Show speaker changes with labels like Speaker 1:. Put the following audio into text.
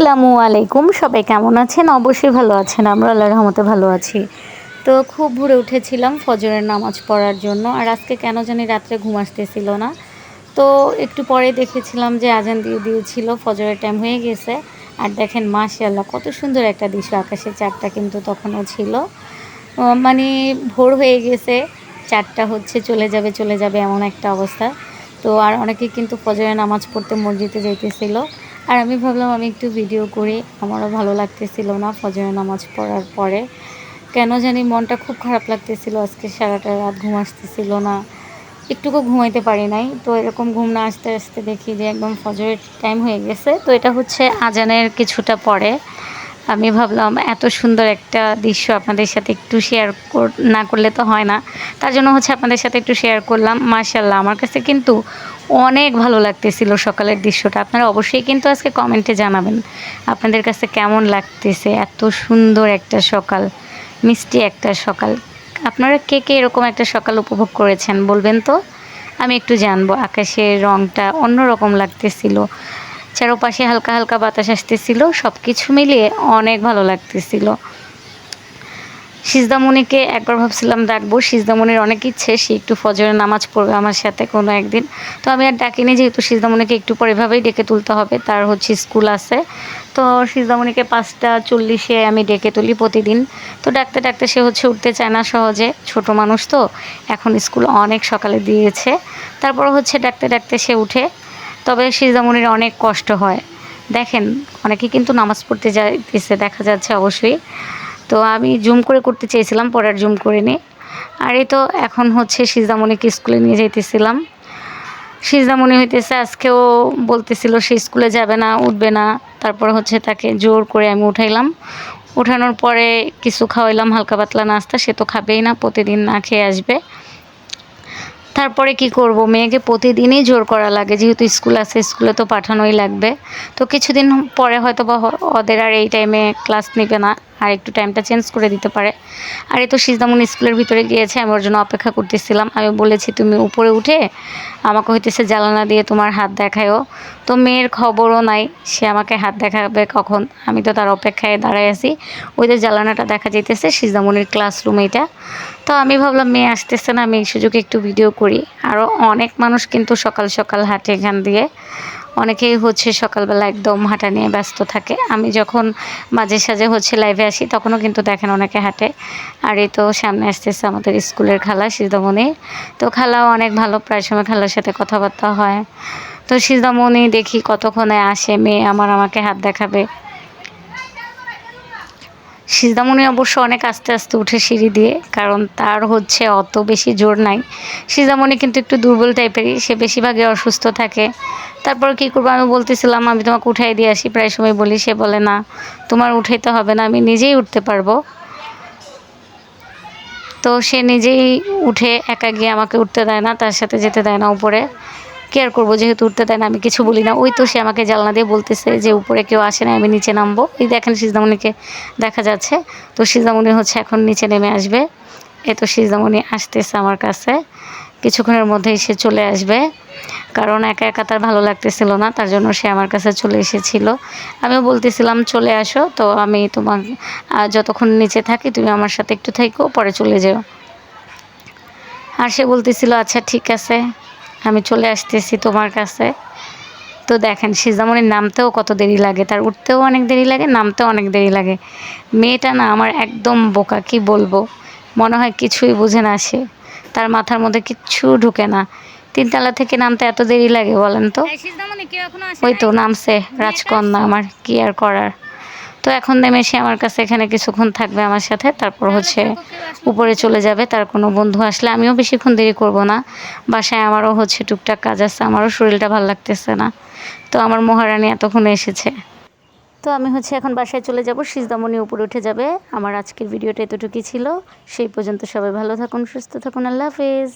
Speaker 1: আসসালামু আলাইকুম। সবাই কেমন আছেন? অবশ্যই ভালো আছেন। আমরা আল্লাহ রহমতে ভালো আছি। তো খুব ভোরে উঠেছিলাম ফজরের নামাজ পড়ার জন্য। আর আজকে কেন জানি রাত্রে ঘুম আসতেছিল না। তো একটু পরে দেখেছিলাম যে আজান দিয়ে দিয়েছিল। ফজরের টাইম হয়ে গেছে। আর দেখেন মাশাল্লাহ কত সুন্দর একটা দৃশ্য। আকাশের চারটা কিন্তু তখনও ছিল। মানে ভোর হয়ে গেছে। চারটা হচ্ছে, চলে যাবে চলে যাবে এমন একটা অবস্থা। তো আর অনেকে কিন্তু ফজরের নামাজ পড়তে মসজিদে যাইতেছিল। আর আমি ভাবলাম আমি একটু ভিডিও করি। আমারও ভালো লাগতেছিল না ফজরের নামাজ পড়ার পরে। কেন জানি মনটা খুব খারাপ লাগতেছিল, আজকে সারাটা রাত ঘুম আসতেছিল না। একটুকু ঘুমাইতে পারি নাই, তো এরকম ঘুম না আসতে আসতে দেখি যে একদম ফজরের টাইম হয়ে গেছে। তো এটা হচ্ছে আজানের কিছুটা পরে। আমি ভাবলাম এত সুন্দর একটা দৃশ্য আপনাদের সাথে একটু শেয়ার না করলে তো হয় না। তার জন্য হচ্ছে আপনাদের সাথে একটু শেয়ার করলাম। মার্শাল্লাহ আমার কাছে কিন্তু অনেক ভালো লাগতেছিল সকালের দৃশ্যটা। আপনারা অবশ্যই কিন্তু আজকে কমেন্টে জানাবেন আপনাদের কাছে কেমন লাগতেছে, এত সুন্দর একটা সকাল, মিষ্টি একটা সকাল। আপনারা কে কে এরকম একটা সকাল উপভোগ করেছেন বলবেন তো? আমি একটু জানব, আকাশের রংটা অন্যরকম লাগতেছিল, চারোপাশে হালকা হালকা বাতাস আসতেছিল সব কিছু মিলিয়ে অনেক ভালো লাগতেছিল। সিজদামণিকে একবার ভাবছিলাম ডাকবো। সিজদামণির অনেক ইচ্ছে, সে একটু ফজরের নামাজ পড়বে আমার সাথে কোনো একদিন। তো আমি আর ডাকিনি, যেহেতু সিজদামণিকে একটু পরে এভাবেই ডেকে তুলতে হবে, তার হচ্ছে স্কুল আছে। তো সিজদামণিকে পাঁচটা চল্লিশে আমি ডেকে তুলি প্রতিদিন। তো ডাকতে ডাকতে সে হচ্ছে উঠতে চায় না সহজে, ছোট মানুষ তো, এখন স্কুল অনেক সকালে দিয়েছে। তারপর হচ্ছে ডাকতে ডাকতে সে উঠে, তবে সিজদামণির অনেক কষ্ট হয়। দেখেন, অনেকে কিন্তু নামাজ পড়তে যাইতেছে, দেখা যাচ্ছে অবশ্যই। তো আমি জুম করে করতে চেয়েছিলাম, পরে জুম করিনি। আর এই তো এখন হচ্ছে সিজদামণিকে স্কুলে নিয়ে যাইতেছিলাম। সিজদামণি হইতেছে, আজকেও বলতেছিল সে স্কুলে যাবে না, উঠবে না। তারপর হচ্ছে তাকে জোর করে আমি উঠাইলাম। উঠানোর পরে কিছু খাওয়াইলাম, হালকা পাতলা নাস্তা, সে তো খাবেই না, প্রতিদিন না খেয়ে আসবে। তারপরে কি করব, মেয়েকে প্রতিদিনই জোর করা লাগে, যেহেতু স্কুল আছে, স্কুলে তো পাঠানোই লাগবে। তো কিছুদিন পরে হয়তো বা ওদের আর এই টাইমে ক্লাস নেবে না। আর একটু টাইমটা চেঞ্জ করে দিতে পারে। আর এই তো সিজদামুন স্কুলের ভিতরে গিয়েছে, আমি ওর জন্য অপেক্ষা করতেছিলাম। আমি বলেছি, তুমি উপরে উঠে আমাকে হইতেছে জ্বালানা দিয়ে তোমার হাত দেখায়ও। তো মেয়ের খবরও নাই, সে আমাকে হাত দেখাবে কখন? আমি তো তার অপেক্ষায় দাঁড়ায় আছি। ওই যে জ্বালানাটা দেখা যাইতেছে, সিজদামুনির ক্লাসরুম এইটা। তো আমি ভাবলাম, মেয়ে আসতেছে না, আমি এই সুযোগে একটু ভিডিও করি। আরও অনেক মানুষ কিন্তু সকাল সকাল হাঁটে এখান দিয়ে। অনেকেই হচ্ছে সকালবেলা একদম হাঁটা নিয়ে ব্যস্ত থাকে। আমি যখন মাঝে সাঝে হচ্ছে লাইভে আসি, তখনও কিন্তু দেখেন অনেকে হাঁটে। আর এই তো সামনে আসতেছে আমাদের স্কুলের খালা সিদ্ধমণি তো খালাও অনেক ভালো, প্রায় সময় খালার সাথে কথাবার্তা হয়। তো সিদ্ধমণি দেখি কতক্ষণে আসে, মেয়ে আমার আমাকে হাত দেখাবে। সিজদামণি অবশ্য অনেক আস্তে আস্তে উঠে সিঁড়ি দিয়ে, কারণ তার হচ্ছে অত বেশি জোর নাই। সিজদামণি কিন্তু একটু দুর্বল টাইপেরই সে বেশিরভাগই অসুস্থ থাকে। তারপর কী করব? আমি বলতেছিলাম, আমি তোমাকে উঠাই দিয়ে আসি। প্রায় সময় বলি, সে বলে, না, তোমার উঠাইতে হবে না, আমি নিজেই উঠতে পারব। তো সে নিজেই উঠে একা গিয়ে আমাকে উঠতে দেয় না, তার সাথে যেতে দেয় না উপরে। কেয়ার করব, যেহেতু উঠতে দেয় না, আমি কিছু বলি না। ওই তো সে আমাকে জানলা দিয়ে বলতেছে যে, উপরে কেউ আসে না আমি নিচে নামবো। এই দেখেন সিজদামণিকে দেখা যাচ্ছে। তো সিজদামণি হচ্ছে এখন নিচে নেমে আসবে। এ তো সিজদামণি আসতেছে আমার কাছে। কিছুক্ষণের মধ্যেই সে চলে আসবে। কারণ একা একা তার ভালো লাগতেছিল না, তার জন্য সে আমার কাছে চলে এসেছিল। আমিও বলতেছিলাম, চলে আসো। তো আমি তোমার যতক্ষণ নিচে থাকি, তুমি আমার সাথে একটু থেকো, পরে চলে যেও। আর সে বলতেছিল আচ্ছা ঠিক আছে। আমি চলে আসতেছি তোমার কাছে। তো দেখেন সিজামণির নামতেও কত দেরি লাগে। তার উঠতেও অনেক দেরি লাগে নামতেও অনেক দেরি লাগে। মেয়েটা না আমার একদম বোকা কি বলব? মনে হয় কিছুই বুঝে না সে। তার মাথার মধ্যে কিচ্ছু ঢুকে না। তিনতলা থেকে নামতে এত দেরি লাগে বলেন তো? ওই তো নামছে রাজকন্যা আমার কি আর করার? তো এখন নেমে সে আমার কাছে এখানে কিছুক্ষণ থাকবে আমার সাথে তারপর হচ্ছে উপরে চলে যাবে তার কোনো বন্ধু আসলে আমিও বেশিক্ষণ দেরি করব না। বাসায় আমারও হচ্ছে টুকটাক কাজ আছে আমারও শরীরটা ভালো লাগতেছে না। তো আমার মহারানী এতক্ষণে এসেছে। তো আমি হচ্ছে এখন বাসায় চলে যাব সিজদামণি উপরে উঠে যাবে। আমার আজকের ভিডিওটা এতটুকুই ছিল। সেই পর্যন্ত সবাই ভালো থাকুন সুস্থ থাকুন আল্লাহ হাফেজ।